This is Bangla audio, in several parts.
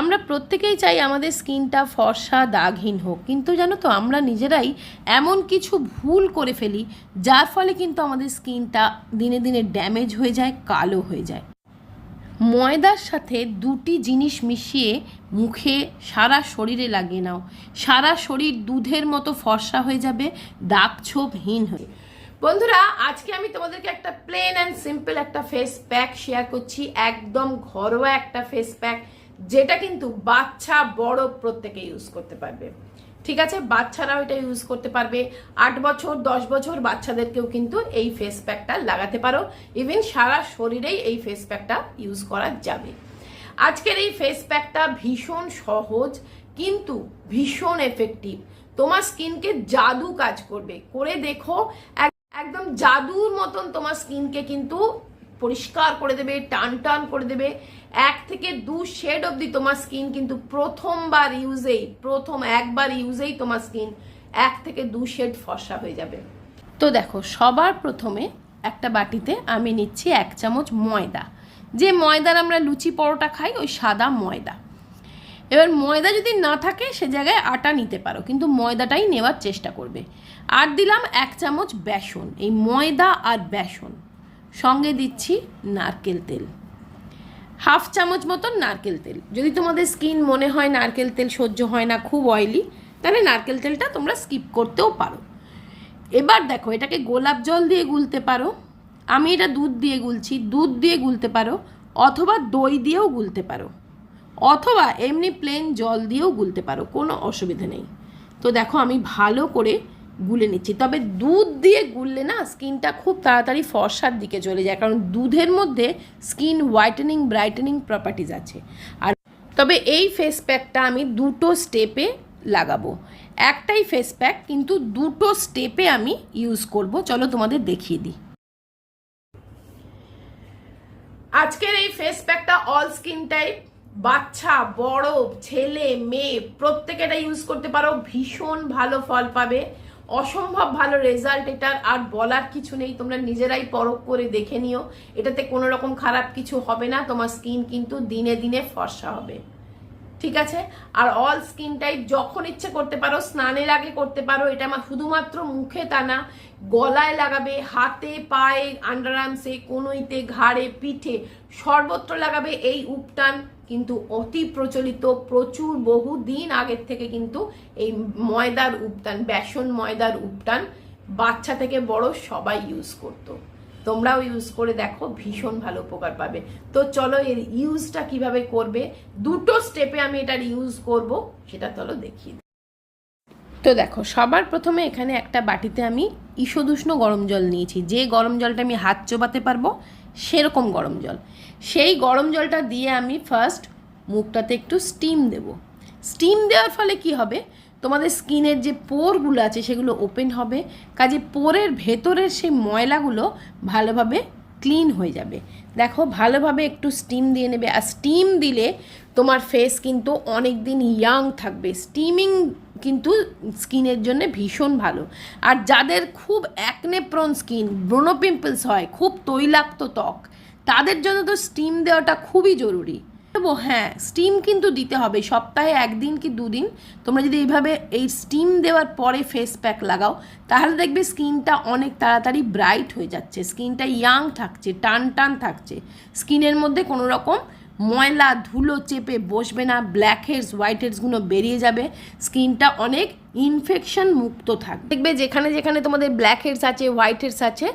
আমরা প্রত্যেকেই চাই আমাদের স্কিনটা ফর্সা, দাগহীন হোক। কিন্তু জানো তো, আমরা নিজেরাই এমন কিছু ভুল করে ফেলি, যার ফলে কিন্তু আমাদের স্কিনটা দিনে দিনে ড্যামেজ হয়ে যায়, কালো হয়ে যায়। ময়দার সাথে দুটি জিনিস মিশিয়ে মুখে সারা শরীরে লাগিয়ে নাও। সারা শরীর দুধের মতো ফর্সা হয়ে যাবে, দাগ ছোপহীন হয়ে বন্ধুরা, আজকে আমি তোমাদেরকে একটা প্লেন অ্যান্ড সিম্পল একটা ফেস প্যাক শেয়ার করছি। একদম ঘরোয়া একটা ফেস প্যাক যেটা কিন্তু বাচ্চা, বড় প্রত্যেকে ইউজ করতে পারবে। ঠিক আছে? বাচ্চারাও এটা ইউজ করতে পারবে। আট বছর, দশ বছর বাচ্চাদেরকেও কিন্তু এই ফেস প্যাকটা লাগাতে পারো। ইভেন সারা শরীরেই এই ফেস প্যাকটা ইউজ করা যাবে। আজকের এই ফেস প্যাকটা ভীষণ সহজ, কিন্তু ভীষণ এফেক্টিভ তোমার স্কিনকে জাদু কাজ করবে। করে দেখো, এক- একদম জাদুর মতন তোমার স্কিনকে কিন্তু পরিষ্কার করে দেবে, টান টান করে দেবে। এক থেকে দু শেড অবধি তোমার স্কিন কিন্তু প্রথমবার ইউজেই প্রথম একবার ইউজেই তোমার স্কিন। এক থেকে দু শেড ফর্সা হয়ে যাবে। তো দেখো, সবার প্রথমে একটা বাটিতে আমি নিচ্ছি এক চামচ ময়দা। যে ময়দার আমরা লুচি পরোটা খাই, ওই সাদা ময়দা। এবার ময়দা যদি না থাকে, সে জায়গায় আটা নিতে পারো, কিন্তু ময়দাটাই নেওয়ার চেষ্টা করবে। আর দিলাম এক চামচ বেসন, এই ময়দা আর বেসন। সঙ্গে দিচ্ছি নারকেল তেল। হাফ চামচ মতন নারকেল তেল। যদি তোমাদের স্কিন মনে হয় নারকেল তেল সহ্য হয় না, খুব অয়েলি তাহলে নারকেল তেলটা তোমরা স্কিপ করতেও পারো। এবার দেখো, এটাকে গোলাপ জল দিয়ে গুলতে পারো। আমি এটা দুধ দিয়ে গুলছি, দুধ দিয়ে গুলতে পারো, অথবা দই দিয়েও গুলতে পারো, অথবা এমনি প্লেন জল দিয়েও গুলতে পারো, কোনো অসুবিধা নেই। তো দেখো, আমি ভালো করে গুলে নিচ্ছি। তবে দুধ দিয়ে গুললে না স্কিনটা খুব তাড়াতাড়ি ফর্সার দিকে চলে যায়, কারণ দুধের মধ্যে স্কিন হোয়াইটেনিং, ব্রাইটেনিং প্রপার্টিজ আছে। আর তবে এই ফেস প্যাকটা আমি দুটো স্টেপে লাগাবো। একটাই ফেস প্যাক কিন্তু দুটো স্টেপে আমি ইউজ করব। চলো তোমাদের দেখিয়ে দিই। আজকের এই ফেস প্যাকটা অল স্কিন টাইপ বাচ্চা, বড়, ছেলে, মেয়ে প্রত্যেকে এটা ইউজ করতে পারো। ভীষণ ভালো ফল পাবে। অসম্ভব ভালো রেজাল্ট এটার আর বলার কিছু নেই। তোমরা নিজেরাই পরখ করে দেখে নিও। এটাতে কোনো রকম খারাপ কিছু হবে না। তোমার স্কিন কিন্তু দিনে দিনে ফর্সা হবে। ঠিক আছে? আর অল স্কিন টাইপ যখন ইচ্ছে করতে পারো স্নানের আগে করতে পারো। এটা আমার শুধুমাত্র মুখে তা না, গলায় লাগাবে, হাতে, পায়ে আন্ডার আর্মসে কনুইতে, ঘাড়ে, পিঠে, সর্বত্র লাগাবে এই উপটান। কিন্তু অতি প্রচলিত, প্রচুর বহু দিন আগের থেকে কিন্তু এই ময়দার উপটান, বেসন ময়দার উপটান বাচ্চা থেকে বড় সবাই ইউজ করতো। তোমরাও ইউজ করে দেখো, ভীষণ ভালো উপকার পাবে। তো চলো এর ইউজটা কীভাবে করবে? দুটো স্টেপে আমি এটার ইউজ করব, সেটা চলো দিই। তো দেখো, সবার প্রথমে এখানে একটা বাটিতে আমি ঈষদুষ্ণ গরম জল নিয়েছি। যে গরম জলটা আমি হাত চোবাতে পারব, সেরকম গরম জল। সেই গরম জলটা দিয়ে আমি ফার্স্ট মুখটাতে একটু স্টিম দেব। স্টিম দেওয়ার ফলে কি হবে? তোমাদের স্কিনের যে পোরগুলো আছে সেগুলো ওপেন হবে, কাজে পোরের ভেতরের সেই ময়লাগুলো ভালোভাবে ক্লিন হয়ে যাবে। দেখো, ভালোভাবে একটু স্টিম দিয়ে নেবে, আর স্টিম দিলে তোমার ফেস কিন্তু অনেক দিন ইয়াং থাকবে। স্টিমিং কিন্তু স্কিনের জন্য ভীষণ ভালো। আর যাদের খুব অ্যাকনে প্রন স্কিন ব্রোনো পিম্পলস হয়, খুব তৈলাক্ত ত্বক, তাদের জন্য তো স্টিম দেওয়াটা খুবই জরুরি। দেবো হ্যাঁ স্টিম কিন্তু দিতে হবে। সপ্তাহে একদিন কি দুদিন তোমরা যদি এইভাবে এই স্টিম দেওয়ার পরে ফেস প্যাক লাগাও, তাহলে দেখবে স্কিনটা অনেক তাড়াতাড়ি ব্রাইট হয়ে যাচ্ছে। স্কিনটা ইয়াং থাকছে, টান টান থাকছে। স্কিনের মধ্যে কোনো রকম ময়লা, ধুলো চেপে বসবে না ব্ল্যাক হেডস হোয়াইট হেডসগুলো বেরিয়ে যাবে। স্কিনটা অনেক ইনফেকশন মুক্ত থাকবে। দেখবে যেখানে যেখানে তোমাদের ব্ল্যাক হেডস আছে হোয়াইট হেডস আছে,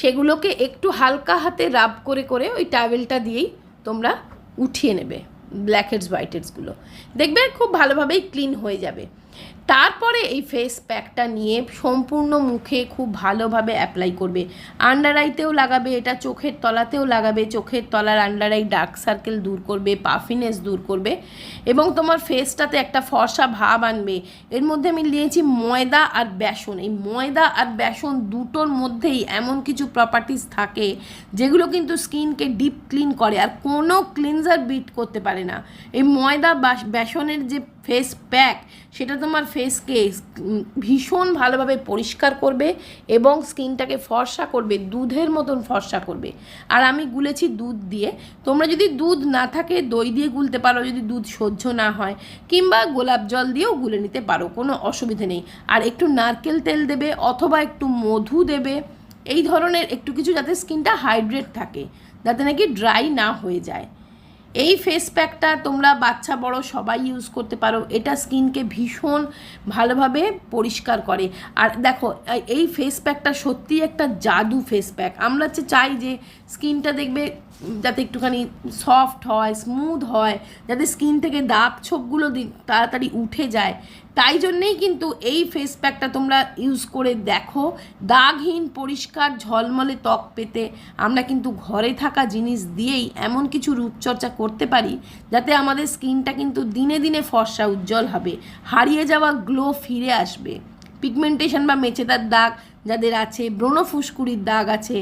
সেগুলোকে একটু হালকা হাতে রাব করে করে ওই টাওয়েলটা দিয়েই তোমরা উঠিয়ে নেবে ব্ল্যাক হেডস হোয়াইট হেডসগুলো দেখবে খুব ভালোভাবেই ক্লিন হয়ে যাবে। তারপরে এই ফেস প্যাকটা নিয়ে সম্পূর্ণ মুখে খুব ভালোভাবে অ্যাপ্লাই করবে। আন্ডার আইতেও লাগাবে, এটা চোখের তলাতেও লাগাবে, চোখের তলার আন্ডার আই ডার্ক সার্কেল দূর করবে পাফিনেস দূর করবে এবং তোমার ফেসটাতে একটা ফর্সা ভাব আনবে। এর মধ্যে আমি নিয়েছি ময়দা আর বেসন। এই ময়দা আর বেসন দুটোর মধ্যেই এমন কিছু প্রপার্টিস থাকে যেগুলো কিন্তু স্কিনকে ডিপ ক্লিন করে আর কোনো ক্লিনজার বিট করতে পারে না। এই ময়দা বেসনের যে ফেস প্যাক সেটা তোমার ফেসকে ভীষণ ভালোভাবে পরিষ্কার করবে এবং স্কিনটাকে ফর্সা করবে, দুধের মতন ফর্সা করবে। আর আমি গুলেছি দুধ দিয়ে। তোমরা যদি দুধ না থাকে, দই দিয়ে গুলতে পারো, যদি দুধ সহ্য না হয়, কিংবা গোলাপ জল দিয়েও গুলে নিতে পারো, কোনো অসুবিধে নেই। আর একটু নারকেল তেল দেবে, অথবা একটু মধু দেবে, এই ধরনের একটু কিছু যাতে স্কিনটা হাইড্রেট থাকে, যাতে নাকি ড্রাই না হয়ে যায়। এই ফেস প্যাকটা তোমরা বাচ্চা, বড় সবাই ইউজ করতে পারো। এটা স্কিনকে ভীষণ ভালোভাবে পরিষ্কার করে। আর দেখো, এই- ফেস প্যাকটা সত্যি একটা জাদু ফেস প্যাক আমরা হচ্ছে চাই যে স্কিনটা দেখবে, যাতে একটুখানি সফট হয় স্মুথ হয়, যাতে স্কিন থেকে দাগ ছোপগুলো তাড়াতাড়ি উঠে যায়। তাই জন্যেই কিন্তু এই ফেস প্যাকটা তোমরা ইউজ করে দেখো। দাগহীন, পরিষ্কার, ঝলমলে ত্বক পেতে আমরা কিন্তু ঘরে থাকা জিনিস দিয়েই এমন কিছু রূপচর্চা করতে পারি, যাতে আমাদের স্কিনটা কিন্তু দিনে দিনে ফর্সা, উজ্জ্বল হবে, হারিয়ে যাওয়া গ্লো ফিরে আসবে। পিগমেন্টেশন বা মেচেদার দাগ যাদের আছে, ব্রণ ফুসকুড়ির দাগ আছে,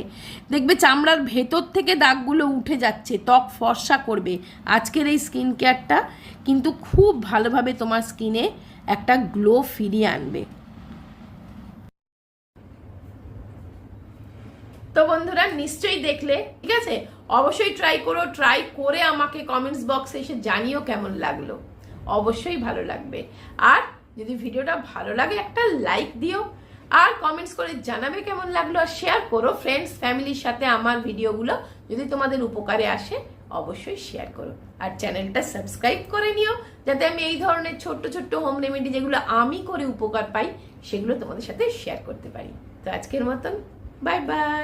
দেখবে চামড়ার ভেতর থেকে দাগগুলো উঠে যাচ্ছে, ত্বক ফর্সা করবে। আজকের এই স্কিন কেয়ারটা কিন্তু খুব ভালোভাবে তোমার স্কিনে একটা গ্লো ফিরিয়ে আনবে। তো বন্ধুরা, নিশ্চয়ই দেখলে, ঠিক আছে? অবশ্যই ট্রাই করো ট্রাই করে আমাকে কমেন্টস বক্সে এসে জানিও কেমন লাগল। অবশ্যই ভালো লাগবে। আর যদি ভিডিওটা ভালো লাগে, একটা লাইক দিও। আর কমেন্টস করে জানাবে কেমন লাগল, আর শেয়ার করো ফ্রেন্ডস ফ্যামিলির সাথে আমার ভিডিওগুলো। যদি তোমাদের উপকারে আসে, অবশ্যই শেয়ার করো। আর চ্যানেলটা সাবস্ক্রাইব করে নিও, যাতে আমি এই ধরনের ছোট্ট ছোট্ট হোম রেমেডি যেগুলো আমি করে উপকার পাই, সেগুলো তোমাদের সাথে শেয়ার করতে পারি। তো আজকের মতন বাই বাই